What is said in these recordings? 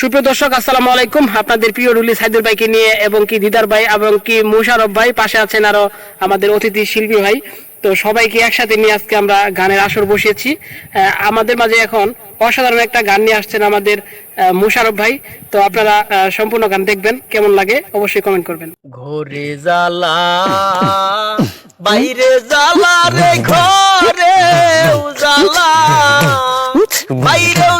সুপ্রিয় দর্শক আসসালামু আলাইকুম আপনাদের প্রিয় রুলি সাইদুল ভাইকে নিয়ে এবং কি দিদার ভাই এবং কি মুশারফ ভাই পাশে আছেন আরও আমাদের অতিথি শিল্পী ভাই তো সবাইকে একসাথে নিয়ে আজকে আমরা গানের আসর বসিয়েছি আমাদের মাঝে এখন অসাধারণ একটা গান নিয়ে আসছেন আমাদের আহ, মুশারফ ভাই তো আপনারা আহ, সম্পূর্ণ গান দেখবেন কেমন লাগে অবশ্যই কমেন্ট করবেন ঘরে জ্বালা বাইরে জ্বালা রে ঘরে জ্বালা বাইরেও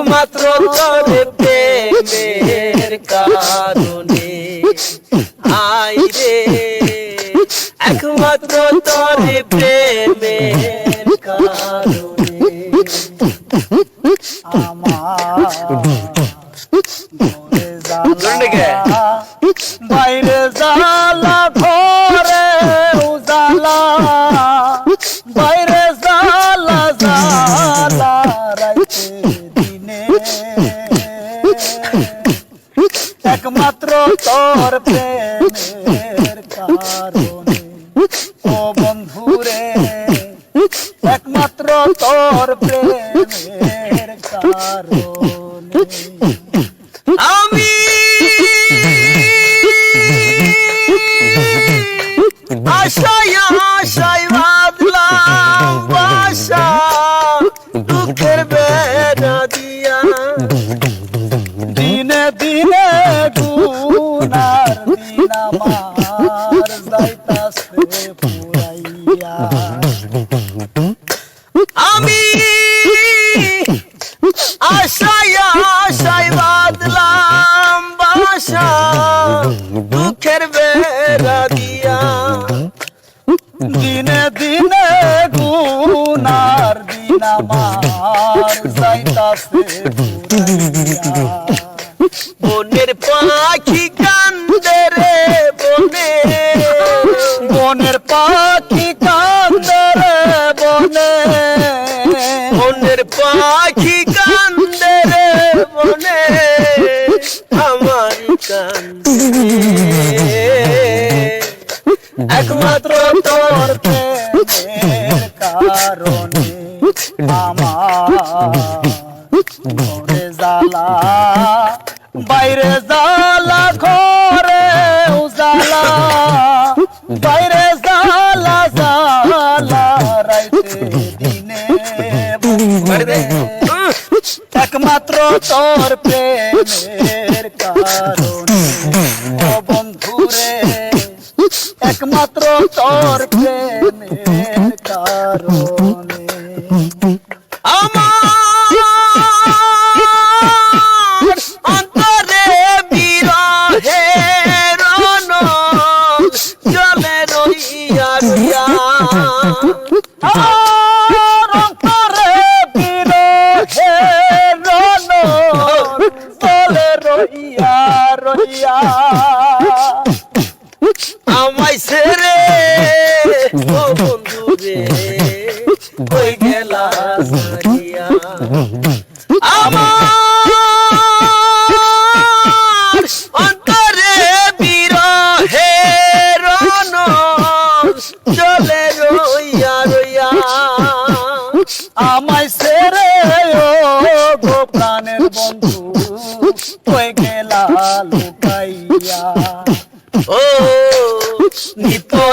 একমাত্র তোর প্রেমের কারণে। আই রে একমাত্র তোর প্রেমের কারণে। বাইরে জালা দুঃখের বেড়া দিয়া। দিনে দিনে গুনার দিন আমার যাইতাছে পুরাইয়া। আমি আশায় আশায় বাদলাম বাসা, দুঃখের বেড়া দিয়া। দিনে দিনে গুনার বনের পাখি কান্দে রে বনে। বনের পাখি কান্দে রে বনে। বনের পাখি কান্দে রে বনে। আমার একমাত্র তোর কারণে। আমার জ্বালা, বাইরে জ্বালা, ঘরে উজালা। বাইরে রাইতে দিনে একমাত্র তোর প্রেমের কারণে একমাত্র তোর প্রেমের কারণে আর অন্তরে বিরহে রণ বলে রইয়া রইয়া আমায় ছেড়ে ও বন্ধু রে কই গেলা আমার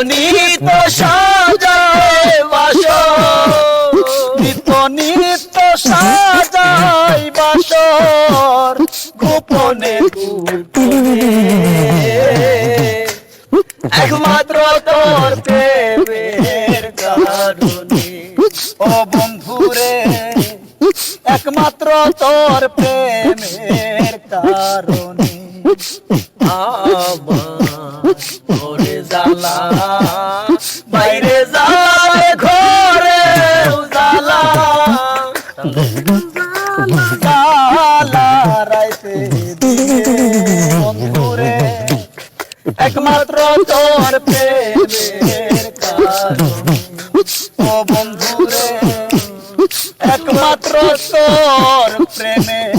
নিত নিত সাজায় বাস। নিত সাজাই বাসর গোপনে একমাত্র তোর প্রেমের ও বন্ধুরে, একমাত্র তোর প্রেমের একমাত্র তোর প্রেমের ও বন্ধুরে একমাত্র তোর প্রেমের